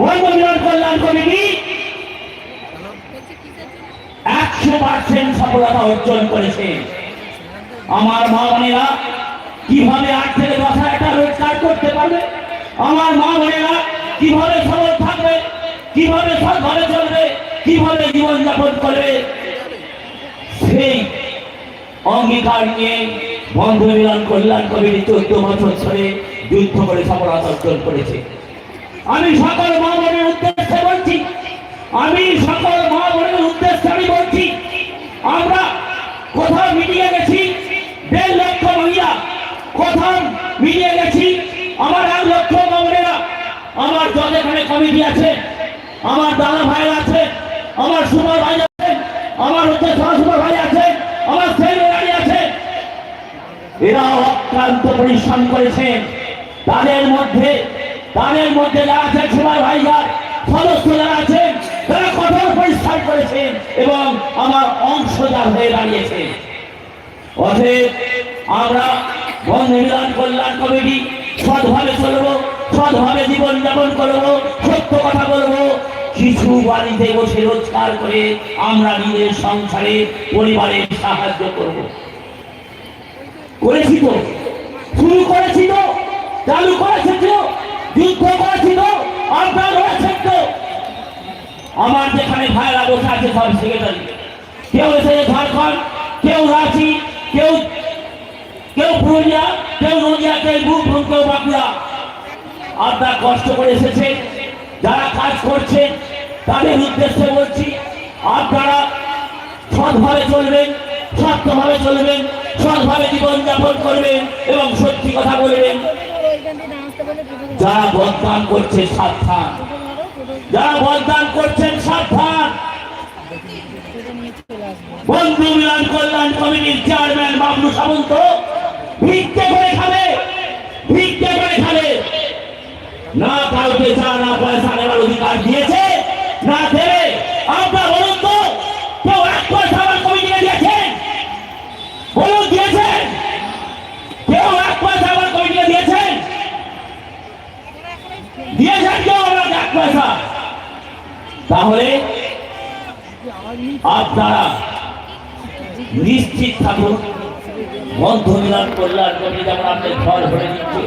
মিলন কল্যাণ একশো পার্সেন্ট সফলতা অর্জন করেছে। আমার মা বোনেরা, কীভাবে আট থেকে রোজগার করতে পারবে? আমার মা বোনেরা, কীভাবে সবল থাকবে? কীভাবে সব ঘরে চলবে? কীভাবে জীবনযাপন করবে? সেই অঙ্গীকার নিয়ে বন্ধু মিলন কল্যাণ কমিটি চোদ্দ বছর ধরে যুদ্ধ করে সফলতা অর্জন করেছে। আমি সকল মা বোনের উদ্দেশ্যে বলছি। আমি সকল মা বোনের উদ্দেশ্যে আমি বলছি, আমরা কোথাও মিটিয়ে গেছি, দেড় লক্ষ মহিলা কোথাও মিলিয়ে গেছি, আমার এক লক্ষ মা বোনেরা, আমার যত এখানে কমিটি আছে, আমার দাদা ভাই আছে, আমার সুপার ভাই আছে, আমার হচ্ছে সহসুপার ভাই আছে, আমার সেক্রেটারি আছে। এরা অক্লান্ত পরিশ্রম করেছেন তাদের মধ্যে তাদের মধ্যে যারা আছেন সুপার ভাইজার সদস্য যারা আছেন, তারা কঠোর পরিশ্রম করেছেন এবং আমার অংশদার হয়ে দাঁড়িয়েছে অতএব আমরা বন্ধু মিলন কল্যাণ কমিটি সৎভাবে চলবো, সৎভাবে জীবন যাপন করব, সত্য কথা বলব। কিছু বাড়িতে বসে রোজগার করে আমরা নিজের সংসারে পরিবারের সাহায্য করব। করেছি তো? শুরু করেছি তো? চালু করেছে তো যুদ্ধ করেছি তো আপনার রয়েছেন তো আমার যেখানে ভাইরা বসে আছে, সব সেক্রেটারি কেউ এসেছে ঝাড়খণ্ড, কেউ রাঁচি, কেউ কেউ পুরুলিয়া, কেউ নদিয়া, কেউ বীরভূম, কেউ বাঁকুড়া। আপনারা কষ্ট করে এসেছে, যারা কাজ করছে, তাদের উদ্দেশ্যে বলছি, আপনারা সৎভাবে চলবেন সত্যভাবে চলবেন, সৎভাবে জীবনযাপন করবেন এবং সত্যি কথা বলবেন। যারা বদনাম করছে সাবধান। যারা বদনাম করছেন সাবধান। বন্ধু মিলন কল্যাণ কমিটির চেয়ারম্যান বাবলু সামন্ত, ভিক্ষে করে খাবে, ভিক্ষে করে খাবে। না কাউকে চা না পয়সা নেবার অধিকার দিয়েছে, না দেবে আপনার বলুন তো কেউ এক পয়সা আমার কমিটিকে দিয়েছেন বলুন দিয়েছেন কেউ এক পয়সা আমার কমিটিকে দিয়েছেন দিয়েছেন কেউ আমার এক পয়সা তাহলে আপনারা নিশ্চিত থাকুন বন্ধু মিলন কল্যাণ কমিটি যেমন আপনার ঘর ভরে দিচ্ছে।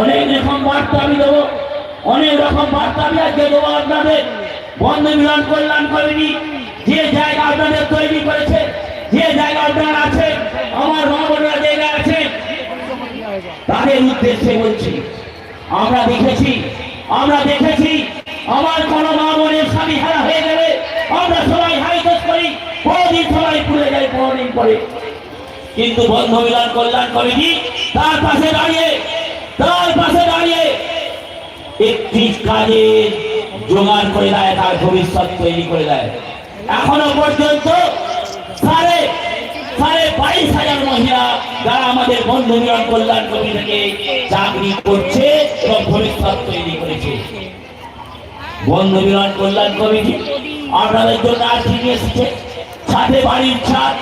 অনেক রকম বার্তা আমি দেবো, অনেক রকম বার্তা আমি আজকে দেবো আপনাদের। বন্ধু মিলন কল্যাণ কমিটি যে জায়গা আপনাদের তৈরি করেছে, যে জায়গা আপনারা আছেন, আমার মা বোনেরা জায়গায় আছেন, তাদের উদ্দেশ্যে বলছি, আমরা দেখেছি আমরা দেখেছি, আমার কোন মা বোনের স্বামী হারা হয়ে গেলে আমরা সবাই হাইকোর্ট করি বহুদিন সবাই ভুলে যাই বহুদিন পরে। কিন্তু বন্ধ মিলন কল্যাণ কমিটি তার পাশে দাঁড়িয়ে, তার পাশে দাঁড়িয়ে একটি কাজের জোগাড় করে দেয়, তার ভবিষ্যৎ তৈরি করে দেয়। এখনও পর্যন্ত সাড়ে সাড়ে বাইশ হাজার মহিলা যারা আমাদের বন্ধু মিলন কল্যাণ কমিটি থেকে চাকরি করছে এবং ভবিষ্যৎ তৈরি করেছে। বন্ধু মিলন কল্যাণ কমিটি আপনাদের জন্য আর্থিক এসেছে। সাথে বাড়ির ছাদ,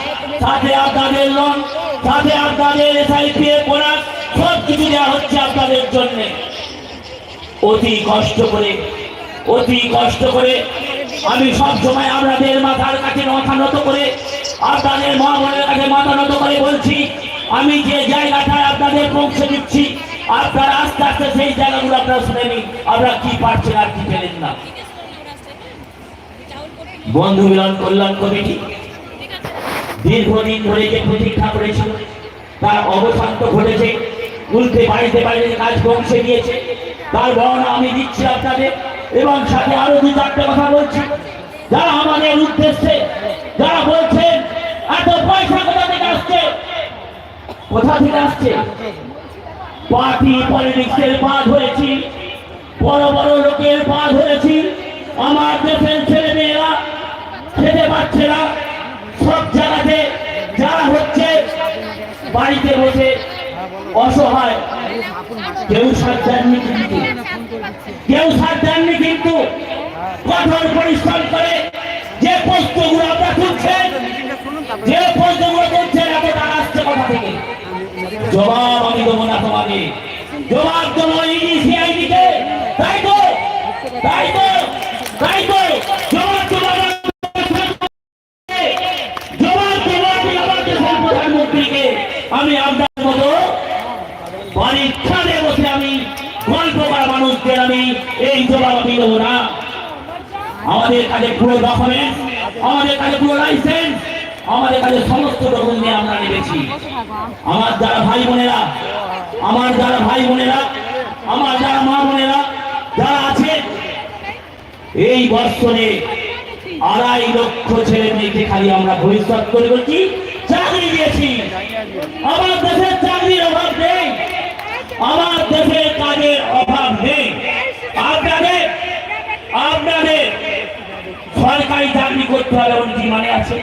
সাথে আপনাদের লোন, সাথে আপনাদের এসআইপি বোনাস সব কিছু দেওয়া হচ্ছে আপনাদের জন্য। অতি কষ্ট করে, অতি কষ্ট করে আমি সব সময় আপনাদের মাথার কাছে মাথা নত করে আপনাদের মা বোনের কাছে মাথা নত করে বলছি, আমি যে জায়গাটায় আপনাদের পৌঁছে দিচ্ছি, আপনারা আস্তে আস্তে সেই জায়গাগুলো আপনারা শুনে নিন আপনারা কি পারছেন আর কি পেলেন না। বন্ধু মিলন কল্যাণ কমিটি দীর্ঘদিন ধরে যে প্রতীক্ষা করেছিল, তার অবসান তো ঘটেছে, উল্টে বাড়িতে বাড়িতে কাজ পৌঁছে দিয়েছে, তার বর্ণনা আমি দিচ্ছি আপনাদের, এবং সাথে আরও দু চারটে কথা বলছি। যারা আমাদের উদ্দেশ্যে, যারা বলছেন এত পয়সা কোথা থেকে আসছে? কোথা থেকে আসছে? পার্টি পলিটিক্সের পা ধরেছি বড় বড় লোকের পা ধরেছি আমার দেশের ছেলে মেয়েরা খেতে পারছে না। সব জায়গাতে যারা হচ্ছে, বাড়িতে বসে অসহায়। কেউ সার দেননি কিন্তু। কেউ সার দেননি কিন্তু। কঠোর পরিশ্রম করে জবাব আমি দেবো না তোমাকে। জবাব দেবো ইডি তাই তো তাই তো তাই তো। জবাব আমার দেশের প্রধানমন্ত্রীকে। আমি আপনার মতো পরীক্ষাতে বসে আমি গল্প করা মানুষদের আমি এই জবাব আমি দেবো না। আমাদের কাছে পুরো ডকুমেন্ট আমাদের কাছে পুরো লাইসেন্স আমাদের কাছে সমস্ত ডকুমেন্ট নিয়ে আমরা নেমেছি। আমার যারা ভাই বোনেরা, আমার যারা ভাই বোনেরা, আমার যারা মা বোনেরা, যারা আছে, এই বর্ষণে আড়াই লক্ষ ছেলে মেয়েকে খালি আমরা ভবিষ্যৎ করে বলছি, চাকরি দিয়েছি। আমার দেশের চাকরির অভাব নেই। আমার দেশের কাজের অভাব নেই। আপনাদের আপনাদের সরকারি চাকরি করতে হবে মানে আছে।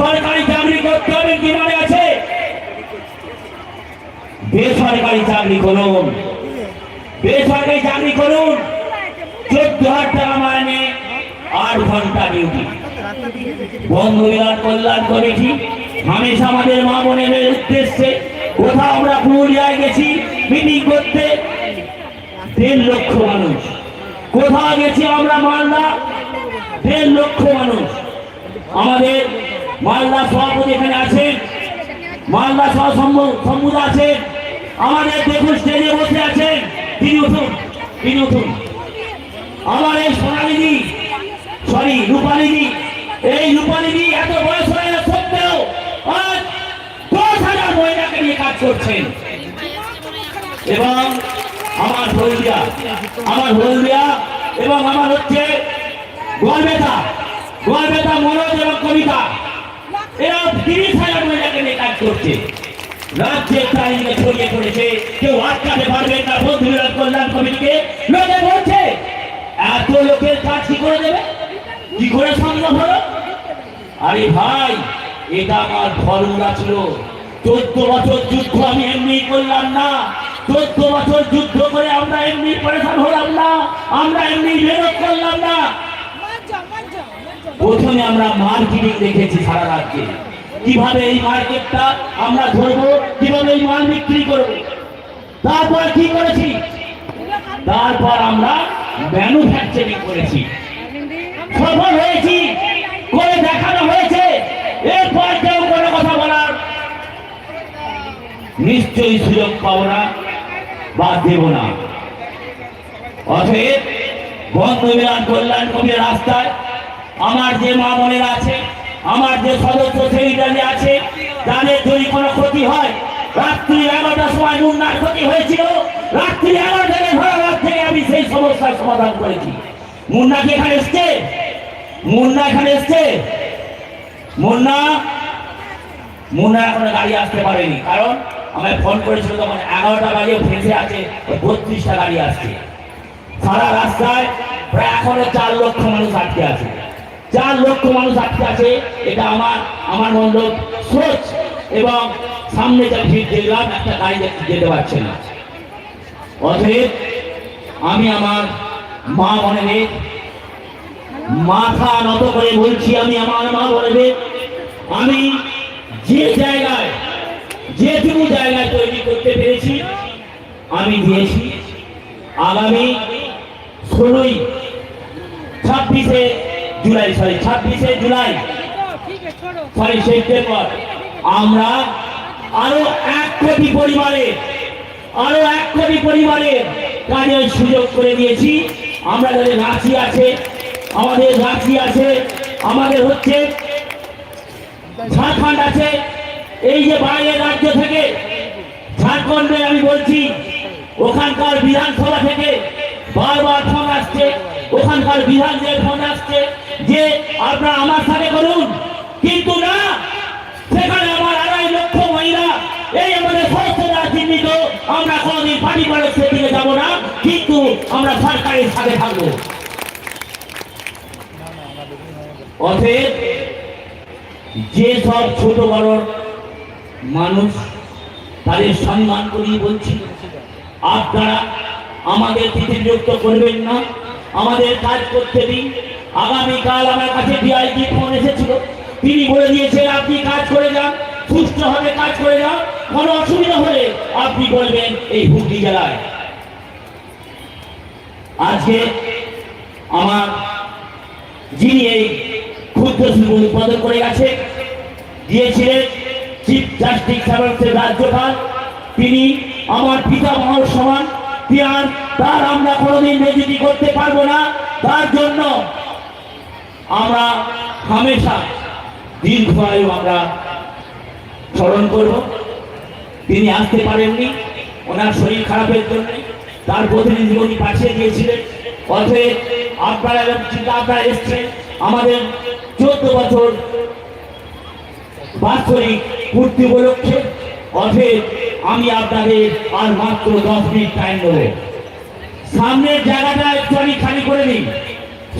সরকারি চাকরি করতে হবে, কি মানে আছে? বেসরকারি চাকরি করুন। বেসরকারি চাকরি করুন। চোদ্দ হাজার টাকা মাইনে আট ঘণ্টা ডিউটি বন্ধু মিলন কল্যাণ কমিটি হামেশা আমাদের মা বোনের উদ্দেশ্যে কোথাও আমরা পুরুলিয়ায় গেছি মিটিং করতে। দেড় লক্ষ মানুষ। কোথাও গেছি আমরা মালদা, দেড় লক্ষ মানুষ। আমাদের মালদা সভাপতি এখানে আছেন। মালদা সহ সম্বুদ আছেন। আমাদের দেখুন স্টেজে বসে আছেন। তিনি উঠুন তিনি উঠুন। আমার এই সোনালিদি সরি রূপালিদি এই রূপালিদি এত বয়স হয়ে সত্ত্বেও আজ দশ হাজার মহিলাকে নিয়ে কাজ করছেন। এবং আমার হলদিয়া আমার হলদিয়া এবং আমার হচ্ছে গোয়ালবেতা গোয়ালবেতা মনোজ এবং কবিতা। এরা তিরিশ হাজার মহিলাকে নিয়ে কাজ করছে রাজ্যের চারিদিকে ছড়িয়ে পড়েছে, কেউ আটকাতে পারবেন না, বন্ধু মিলন কল্যাণ কমিটিকে। লোকে বলছে, এত লোকের কাজ কি করে দেবে? কি করে সম্ভব হলো? আরে ভাই, এটা আমার ফর্মুলা ছিল। চোদ্দ বছর যুদ্ধ আমি এমনি করলাম না। চোদ্দ বছর যুদ্ধ করে আমরা এমনি পরেশান হলাম না। আমরা এমনি মেহনত করলাম না। প্রথমে আমরা মার্কেটিং দেখেছি সারা রাজ্যে। কীভাবে এই মার্কেটটা আমরা ধরবো, কীভাবে এই মাল বিক্রি করব? তারপর কি করেছি? তারপর আমরা ম্যানুফ্যাকচারিং করেছি। সফল হয়েছি, করে দেখানো হয়েছে। এরপর কেউ কোনো কথা বলার নিশ্চয়ই সুযোগ পাবো না বা দেব না। অতএব বন্ধ মিলান কল্যাণ কবির রাস্তায় আমার যে মা বোনেরা আছে, আমার যে সদস্য সেক্রেটারি আছে, তাদের যদি কোনো ক্ষতি হয়, রাত্রি এগারোটার সময় মুন্নার ক্ষতি হয়েছিল, রাত্রি এগারো থেকে সারা রাত থেকে আমি সেই সমস্যার সমাধান করেছি। মুন্না কি এখানে এসছে? মুন্না এখানে এসছে? মুন্না? মুন্না এখনও গাড়ি আসতে পারেনি, কারণ আমায় ফোন করেছিল তখন এগারোটা বাজে ফেসে আছে বত্রিশটা গাড়ি আসছে। সারা রাস্তায় প্রায় এখনও চার লক্ষ মানুষ আটকে আছে। চার লক্ষ মানুষ আটকে আছে, এটা আমার আমার মন্ডল সোচ এবং সামনে যা ভিড় দেখলাম, একটা গাড়ি যেতে পারছে না। অতএব আমি আমার মা বোনেদের মাথা নত করে বলছি, আমি আমার মা বোনেদের, আমি যে জায়গায়, যেটুকু জায়গায় তৈরি করতে পেরেছি, আমি দিয়েছি। আগামী ষোলোই ছাব্বিশে জুলাই সরি ছাব্বিশে জুলাই। সরি সেপ্টেম্বর আমরা আরও এক কোটি পরিবারে, আরও এক কোটি পরিবারে কাজের সুযোগ করে দিয়েছি। আমরা যাদের রাঁচি আছে, আমাদের রাঁচি আছে, আমাদের হচ্ছে ঝাড়খণ্ড আছে। এই যে বাইরের রাজ্য থেকে ঝাড়খণ্ডে আমি বলছি, ওখানকার বিধানসভা থেকে বারবার ফোন আসছে, ওখানকার বিধান যে ফোন আসছে যে আপনারা আমার সাথে করুন। কিন্তু না, সেখানে আমার আড়াই লক্ষ মহিলা, এই আমাদের সংস্থা চিহ্নিত, আমরা কোনোদিন পানি করে সেদিকে যাব না, কিন্তু আমরা সরকারের সাথে থাকব। অতএব, যে সব ছোট বড় মানুষ, তাদের সম্মান করিয়ে বলছি, আপনারা আমাদের তিথিযুক্ত করবেন না। আমাদের কাজ করতে দিন। আগামীকাল আমার কাছে ডিআইজি ফোন এসেছিল। তিনি বলে দিয়েছেন, আপনি কাজ করে যান সুস্থভাবে কাজ করে যান। কোনো অসুবিধা হলে আপনি বলবেন এই হুগলি জেলায়। আজকে আমার যিনি এই ক্ষুদ্র শিল্প উৎপাদন করে গেছে, দিয়েছিলেন চিফ জাস্টিস রাজ্যপাল। তিনি আমার পিতা মহল সমান। পিয়ার তার আমরা কোনোদিন বেজিতি করতে পারব না। তার জন্য আমরা হামেশা দীর্ঘ আয়ু আমরা স্মরণ করব। তিনি আসতে পারেননি, ওনার শরীর খারাপের জন্য। তার প্রতিনিধি উনি পাঠিয়ে দিয়েছিলেন। অতএব আপনারা এবং চিন্তা আপনারা এসছেন, আমাদের চোদ্দ বছর বাৎসরিক পূর্তি উপলক্ষে। অতএব আমি আপনাদের আর মাত্র দশ মিনিট টাইম দেবো। সামনের জায়গাটা একটু আমি খালি করে দিই।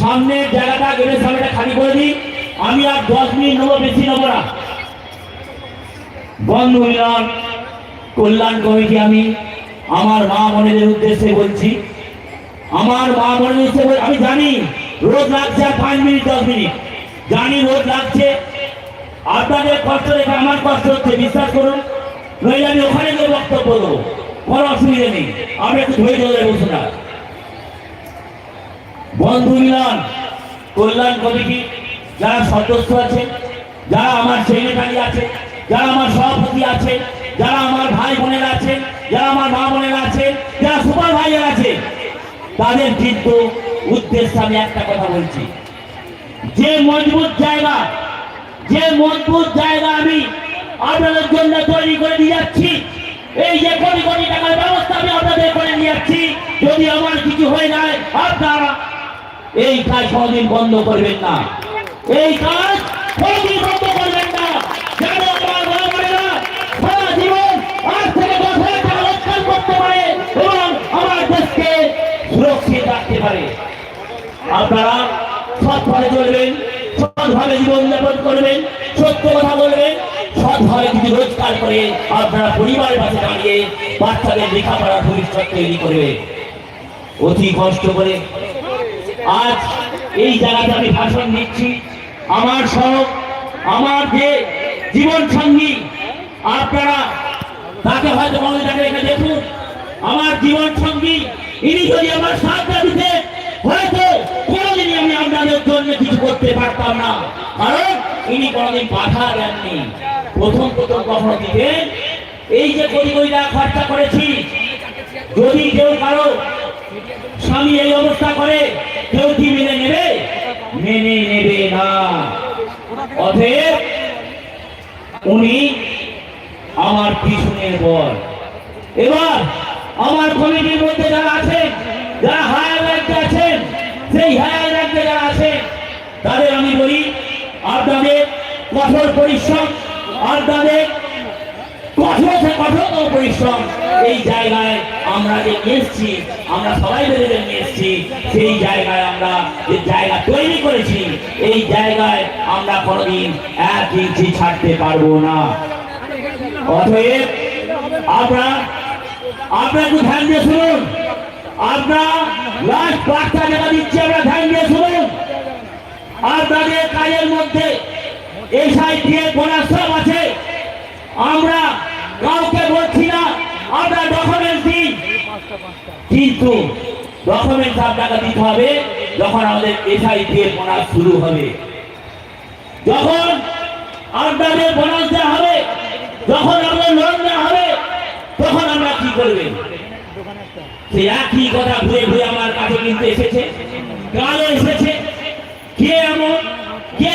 সামনের জায়গাটা গেলে সামনেটা খালি করে দিই। আমি আর দশ মিনিট নেব, বেশি নেব না। বন্ধু মিলন, কল্যাণ কমিটি আমি, আমার মা বোনেদের উদ্দেশ্যে বলছি। আমার মা বোনের উদ্দেশ্যে আমি জানি রোদ লাগছে আর পাঁচ মিনিট, দশ মিনিট। জানি রোদ লাগছে। আপনাদের কষ্ট দেখে, আমার কষ্ট হচ্ছে, বিশ্বাস করুন। নইলে আমি ওখানে গিয়ে বক্তব্য দেবো। কোনো অসুবিধা নেই। আমরা একটু ধৈর্য ধরে বসে না? বন্ধু মিলন, কল্যাণ কমিটি, যারা সদস্য আছে, যারা আমার সেক্রেটারি আছে, যারা আমার সভাপতি আছে, যারা আমার ভাই বোনেরা আছে, যারা আমার মা বোনেরা আছে, যারা সুপার ভাইয়ের আছে, তাদের কিন্তু উদ্দেশ্যে আমি একটা কথা বলছি। যে মজবুত জায়গা, যে মজবুত জায়গা আমি আপনাদের জন্য তৈরি করে দিয়ে যাচ্ছি। এই যে কোটি কোটি টাকার ব্যবস্থা আমি আপনাদের করে নিয়ে যাচ্ছি। যদি আমার কিছু হয়ে যায় আপনারা এই কাজ কোনদিন বন্ধ করবেন না। এই কাজ কোনদিন বন্ধ করবেন না। যেন আমার মা বোনেরা সারা জীবন করতে পারে এবং দেশকে রাখতে পারে। আপনারা সৎভাবে চলবেন, সৎভাবে জীবনযাপন করবেন, সত্য কথা বলবেন সৎভাবে যদি রোজগার করে আপনারা পরিবারের পাশে দাঁড়িয়ে বাচ্চাদের লেখাপড়ার ভবিষ্যৎ তৈরি করবে। অতি কষ্ট করে। আজ এই জায়গাতে আমি ভাষণ দিচ্ছি। আমার সহ আমার যে জীবন সঙ্গী আপনারা তাকে হয়তো মনে এখানে দেখুন। আমার জীবন সঙ্গী ইনি যদি আমার না দিতে, হয়তো কোনোদিনই আমি আপনাদের জন্য কিছু করতে পারতাম না। কারণ ইনি কোনোদিন বাধা দেননি। প্রথম প্রথম কখনো দিতেন এই যে টাকা খরচা করেছি, যদি কেউ কারও স্বামী এই অবস্থা করে, কেউ কি মেনে নেবে? মেনে নেবে না। অতএব উনি আমার পিছনের বল এবার আমার কমিটির মধ্যে যারা আছেন, যারা হায়ার র্যাঙ্কে আছেন, সেই হায়ার র্যাঙ্কে যারা আছেন, তাদের আমি বলি, আপনাদের কঠোর পরিশ্রম কঠোর থেকে পরিশ্রম এই জায়গায় আমরা যে এসছি, আমরা সবাই মিলে যে সেই জায়গায় আমরা যে জায়গা তৈরি করেছি, এই জায়গায় আমরা কোনোদিন এক ইঞ্চি ছাড়তে পারব না। অতএব আমরা আপনারা একটু ধ্যান দিয়ে শুনুন। আমরা লাস্ট বার্তা যেটা দিচ্ছি আমরা ধ্যান দিয়ে শুনুন। আপনাদের কাজের মধ্যে এসআই দিয়ে বোনাস সব আছে। আমরা কাউকে বলছি না, আমরা ডকুমেন্টস দিই। কিন্তু ডকুমেন্টস আপনাকে দিতে হবে যখন আমাদের এসআই দিয়ে বোনাস শুরু হবে। যখন আপনাদের বোনাস দেওয়া হবে, যখন আমাদের লোন দেওয়া হবে, তখন আমরা কি করবেন? সে একই কথা ঘুরে ঘুরে আমার কাছে কিন্তু এসেছে। কালো এসেছে। কে এমন? কে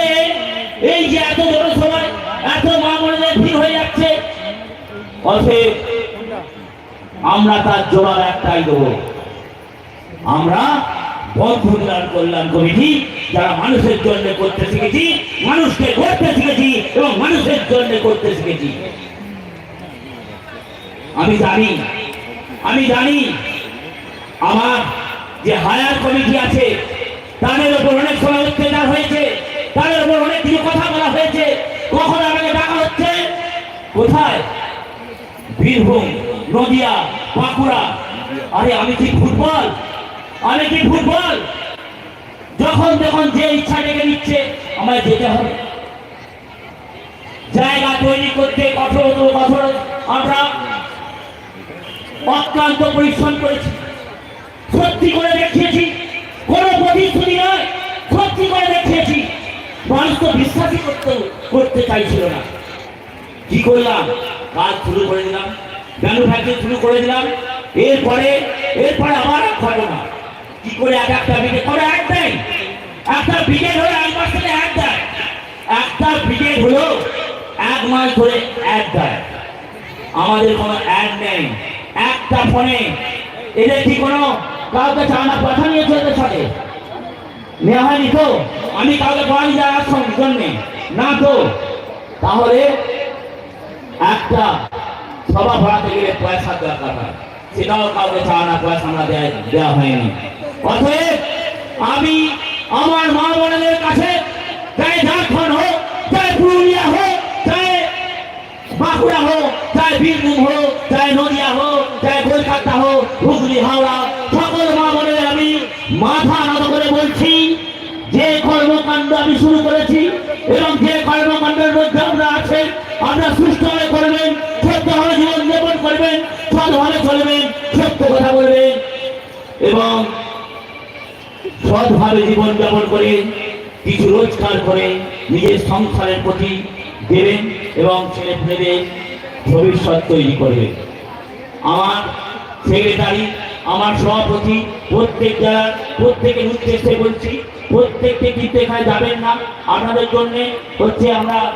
আমরা তার জবাব একটাই দেবো। আমরা বন্ধু কল্যাণ কল্যাণ কমিটি, যারা মানুষের জন্য করতে শিখেছি, মানুষকে করতে শিখেছি এবং মানুষের জন্য করতে শিখেছি। আমি জানি আমি জানি, আমার যে হায়ার কমিটি আছে, তাদের উপর অনেক সময় অত্যাচার হয়েছে, তাদের উপর অনেক কিছু কথা বলা হয়েছে। কখন আমাকে ডাকা হচ্ছে? কোথায়? বীরভূম, নদিয়া, বাঁকুড়া। আরে আমি কি ফুটবল? আমি কি ফুটবল? যখন যখন যে ইচ্ছা ডেকে নিচ্ছে, আমায় যেতে হবে। জায়গা তৈরি করতে কঠোর কঠোর। আমরা অক্লান্ত পরিশ্রম করেছি। সত্যি করে দেখিয়েছি, কোন প্রতিশ্রুতি নয়। সত্যি করে দেখিয়েছি। মানুষ তো বিশ্বাসই করতে করতে চাইছিল না। কি করলাম? কাজ শুরু করে দিলাম ম্যানুফ্যাকচারিং শুরু করে দিলাম। এরপরে এরপরে আবার এক না। কি করে এক একটা ব্রিগেড করে এক দেয়। একটা ব্রিগেড হলে এক মাস থেকে এক দেয়। একটা ব্রিগেড হলো এক মাস ধরে এক দেয়। আমাদের কোনো অ্যাড নেই। একটা ফোনে এদের কি কোনো কাউকে চানা কথা নিয়েছে এদের সাথে নেওয়া হয়নি তো? আমি কাউকে পাওয়ানি যাওয়ার জন্যে। না তো? তাহলে একটা সভা ভাড়াতে গেলে পয়সা দরকার হয়। সেটাও কাউকে চাওয়া পয়সা আমরা দেওয়া হয়নি। অতএব আমি আমার মা বোনদের কাছে চাই ঝাড়খণ্ড হোক চাই পুরুলিয়া হোক চাই বাঁকুড়া হোক চাই বীরভূম হোক চাই নদিয়া হোক চাই কলকাতা হোক, হুগলি, হাওড়া, সকল মা বোনের আমি মাথা নত করে বলছি, যে কর্মকাণ্ড আমি শুরু করেছি এবং যে কর্মকাণ্ডের মধ্যে আমরা আছেন আমরা সুস্থভাবে করবেন সত্যভাবে জীবন যাপন করবেন সৎভাবে চলবেন সত্য কথা বলবেন এবং সৎভাবে জীবন যাপন করে কিছু রোজগার করে নিজের সংসারের প্রতি দেবেন এবং ছেলে মেয়েদের ভবিষ্যৎ তৈরি করবেন আমার সেক্রেটারি, আমার সভাপতি, প্রত্যেক জেলার, প্রত্যেকের উদ্দেশ্যে বলছি, প্রত্যেককে কিন্তু এখানে যাবেন না। আপনাদের জন্যে হচ্ছে আমরা